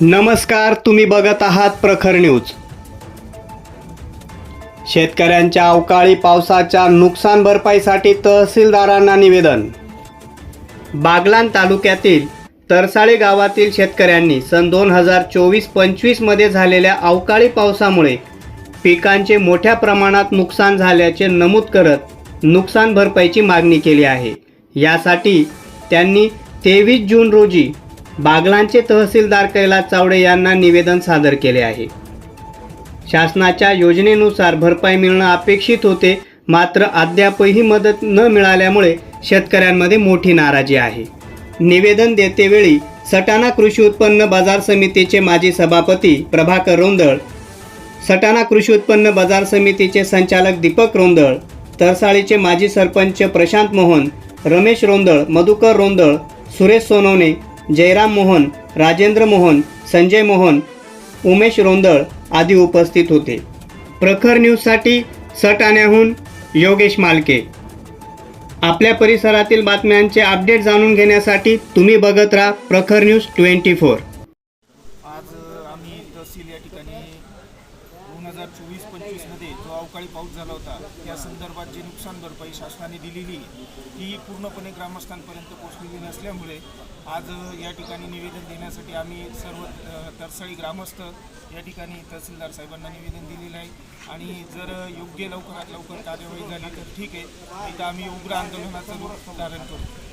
नमस्कार तुम्ही बघत आहात प्रखर न्यूज. शेतकऱ्यांच्या अवकाळी पावसाच्या नुकसान भरपाईसाठी तहसीलदारांना निवेदन. बागलान तालुक्यातील तरसाळे गावातील शेतकऱ्यांनी सन दोन हजार चोवीस पंचवीसमध्ये झालेल्या अवकाळी पावसामुळे पिकांचे मोठ्या प्रमाणात नुकसान झाल्याचे नमूद करत नुकसान भरपाईची मागणी केली आहे. यासाठी त्यांनी तेवीस जून रोजी बागलांचे तहसीलदार कैलास चावडे यांना निवेदन सादर केले आहे. शासनाच्या योजनेनुसार भरपाई मिळणं अपेक्षित होते मात्र अद्यापही मदत न मिळाल्यामुळे शेतकऱ्यांमध्ये मोठी नाराजी आहे. निवेदन देतेवेळी सटाणा कृषी उत्पन्न बाजार समितीचे माजी सभापती प्रभाकर रोंदळ सटाणा कृषी उत्पन्न बाजार समितीचे संचालक दीपक रोंदळ तरसाळीचे माजी सरपंच प्रशांत मोहन रमेश रोंदळ मधुकर रोंदळ सुरेश सोनवणे जयराम मोहन राजेंद्र मोहन संजय मोहन उमेश रोंदळ आदी उपस्थित होते. प्रखर न्यूजसाठी सटाण्याहून योगेश मालके. आपल्या परिसरातील बातम्यांचे अपडेट जाणून घेण्यासाठी तुम्ही बघत राहा प्रखर न्यूज ट्वेंटी फोर. आज आम्ही तहसील या ठिकाणी दोन हजार चोवीस पंचवीसमध्ये जो अवकाळी पाऊस झाला होता त्या संदर्भात जी नुकसान भरपाई शासनाने दिलेली ही पूर्णपणे ग्रामस्थांपर्यंत पोहोचलेली नसल्यामुळे आज या ठिकाणी निवेदन देण्यासाठी आम्ही सर्व तरसाळी ग्रामस्थ या ठिकाणी तहसीलदार साहेबांना निवेदन दिलेलं आहे. आणि जर योग्य लवकरात लवकर कार्यवाही झाली तर ठीक आहे. इथं आम्ही उग्र आंदोलनाचं रूप धारण करू.